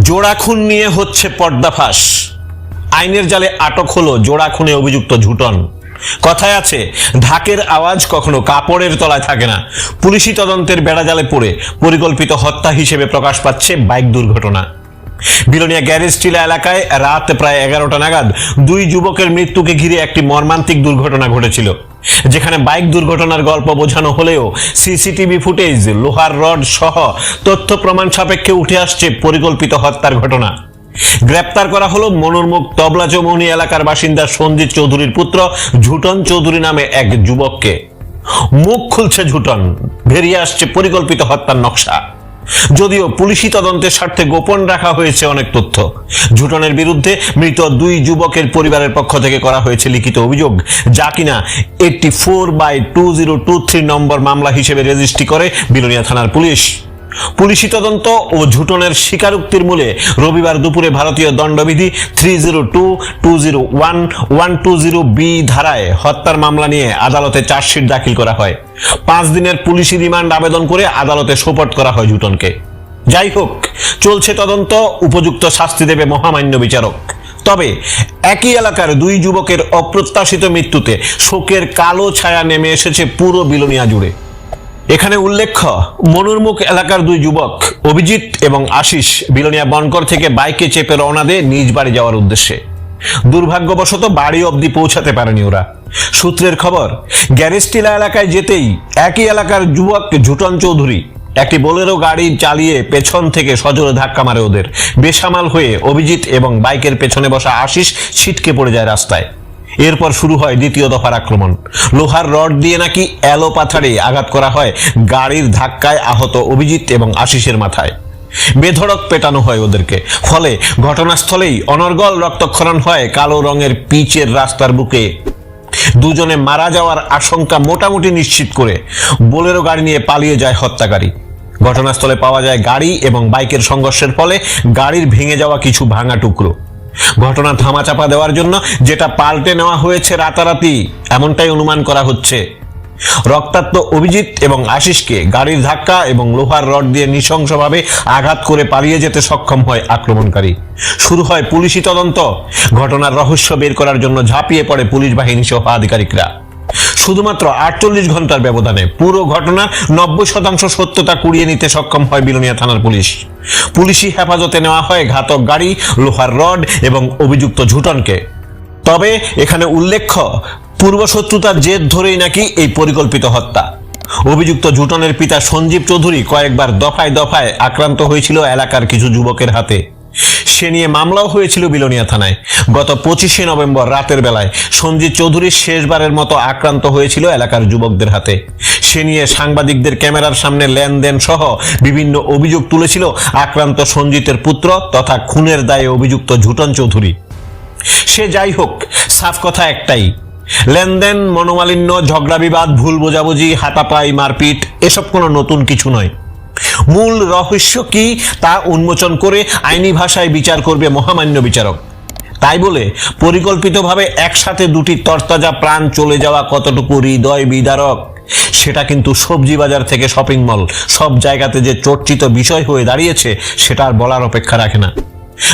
জোড়া খুন নিয়ে হচ্ছে পর্দাফাস আইনের জালে আটক হলো জোড়া খুনে অভিযুক্ত ঝুটন। কথায় আছে, ঢাকের আওয়াজ কখনো কাপড়ের তলায় থাকে না। পুলিশি তদন্তের বেড়াজালে পড়ে পরিকল্পিত হত্যা হিসেবে প্রকাশ পাচ্ছে বাইক দুর্ঘটনা। বিলোনিয়া গ্যারেজ টিলা এলাকায় রাত প্রায় এগারোটা নাগাদ দুই যুবকের মৃত্যুকে ঘিরে একটি মর্মান্তিক দুর্ঘটনা ঘটেছিল, যেখানে বাইক দুর্ঘটনার গল্প বোঝানো হলেও সিসিটিভি ফুটেজ, লোহার রড সহ তথ্য প্রমাণ সাপেক্ষে উঠে আসছে পরিকল্পিত হত্যার ঘটনা। গ্রেপ্তার করা হলো মনোরমুখ তবলা চৌমনি এলাকার বাসিন্দা সঞ্জিত চৌধুরীর পুত্র ঝুটন চৌধুরী নামে এক যুবককে। মুখ খুলছে ঝুটন, বেরিয়ে আসছে পরিকল্পিত হত্যার নকশা। যদিও পুলিশি তদন্তের স্বার্থে গোপন রাখা হয়েছে অনেক তথ্য। ঝুটনের বিরুদ্ধে মৃত দুই যুবকের পরিবারের পক্ষ থেকে করা হয়েছে লিখিত অভিযোগ। যা কিনা eighty four by two zero two three নম্বর মামলা হিসেবে রেজিস্ট্রি করে বিলোনিয়া থানার পুলিশ। পুলিশি তদন্ত ও ঝুটনের স্বীকারোক্তির মূলে রবিবার দুপুরে ভারতীয় দণ্ডবিধি three zero two two zero one one two zero B ধারায় হত্যার মামলা নিয়ে আদালতে চার্জশিট দাখিল করা হয়। পাঁচ দিনের পুলিশি রিমান্ড আবেদন করে আদালতে সোপর্ট করা হয় ঝুটনকে যাই হোক, চলছে তদন্ত, উপযুক্ত শাস্তি দেবে মহামান্য বিচারক। তবে একই এলাকার দুই যুবকের অপ্রত্যাশিত মৃত্যুতে শোকের কালো ছায়া নেমে এসেছে পুরো বিলোনিয়া জুড়ে। এখানে উল্লেখ্য, মনুরমুখ এলাকার দুই যুবক, অভিজিৎ এবং আশিস বিলোনিয়া বনকর থেকে বাইকে চেপে রওনা দিয়ে নিজ বাড়ি যাওয়ার উদ্দেশ্যে। দুর্ভাগ্যবশত বাড়ি অবধি পৌঁছাতে পারেনি ওরা। সূত্রের খবর, গ্যারেস্টিলা এলাকায় যেতেই একই এলাকার যুবক ঝুটন চৌধুরী একটি বোলেরো গাড়ি চালিয়ে পেছন থেকে সজোরে ধাক্কা মারে ওদের। বেসামাল হয়ে অভিজিৎ এবং বাইকের পেছনে বসা আশিস ছিটকে পড়ে যায় রাস্তায়। এরপর শুরু হয় দ্বিতীয় দফার আক্রমণ। লোহার রড দিয়ে নাকি এলো পাথারে আঘাত করা হয় গাড়ির ধাক্কায় আহত অভিজিৎ এবং আশিসের মাথায়। বেধড়ক পেটানো হয় ওদেরকে। ফলে ঘটনাস্থলেই অনর্গল রক্তক্ষরণ হয় কালো রঙের পিচের রাস্তার বুকে। দুজনে মারা যাওয়ার আশঙ্কা মোটামুটি নিশ্চিত করে বোলেরো গাড়ি নিয়ে পালিয়ে যায় হত্যাকারী। ঘটনাস্থলে পাওয়া যায় গাড়ি এবং বাইকের সংঘর্ষের ফলে গাড়ির ভেঙে যাওয়া কিছু ভাঙা টুকরো। ঘটনা থামাচাপা দেওয়ার জন্য যেটা পাল্টে নেওয়া হয়েছে রাতারাতি, এমনটাই অনুমান করা হচ্ছে। রক্তাক্ত অভিজিৎ এবং আশিসকে গাড়ির ধাক্কা এবং লোহার রড দিয়ে নৃশংসভাবে আঘাত করে পালিয়ে যেতে সক্ষম হয় আক্রমণকারী। শুরু হয় পুলিশি তদন্ত। ঘটনার রহস্য বের করার জন্য ঝাঁপিয়ে পড়ে পুলিশ বাহিনী সহ আধিকারিকরা। শুধুমাত্র আটচল্লিশ ঘণ্টার ব্যবধানে। পুরো ঘটনার নব্বই শতাংশ সত্যতা কুড়িয়ে নিতে সক্ষম হয় বিলোনিয়া থানার পুলিশ। পুলিশি হেফাজতে নেওয়া হয় ঘাতক গাড়ি, লোহার রড এবং অভিযুক্ত ঝুটনকে। তবে এখানে উল্লেখ্য, পূর্বশত্রুতার জেদ ধরেই নাকি এই পরিকল্পিত হত্যা। অভিযুক্ত ঝুটনের পিতা সঞ্জীব চৌধুরী কয়েকবার দফায় দফায় আক্রান্ত হয়েছিল এলাকার কিছু যুবকের হাতে। সে নিয়ে মামলাও হয়েছিল বিলোনিয়া থানায়। গত পঁচিশে নভেম্বর রাতের বেলায় সঞ্জিত চৌধুরী শেষবারের মতো আক্রান্ত হয়েছিল এলাকার যুবকদের হাতে। সে নিয়ে সাংবাদিকদের ক্যামেরার সামনে লেনদেন সহ বিভিন্ন অভিযোগ তুলেছিল আক্রান্ত সঞ্জিতের পুত্র তথা খুনের দায়ে অভিযুক্ত ঝুটন চৌধুরী। সে যাই হোক, সাফ কথা একটাই। লেনদেন, মনোমালিন্য, ঝগড়া বিবাদ, ভুল বোঝাবুঝি, হাতাপাই, মারপিট, এসব কোনো নতুন কিছু নয়। মূল রহস্য কি তা উন্মোচন করে আইনি ভাষায় বিচার করবে মহামান্য বিচারক। তাই বলে পরিকল্পিতভাবে একসাথে দুটি তরতাজা প্রাণ চলে যাওয়া কতটুকু হৃদয় বিদারক? সেটা কিন্তু সবজি বাজার থেকে শপিং মল, সব জায়গাতে যে চর্চিত বিষয় হয়ে দাঁড়িয়েছে, সেটা আর বলার অপেক্ষা রাখে না।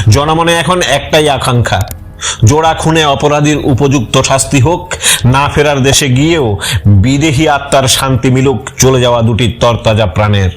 জনমনে এখন একটাই আকাঙ্ক্ষা, জোড়া খুনে অপরাধীর উপযুক্ত শাস্তি হোক, না ফেরার দেশে গিয়েও বিদেহী আত্মার শান্তি মিলুক চলে যাওয়া দুটি তরতাজা প্রাণের।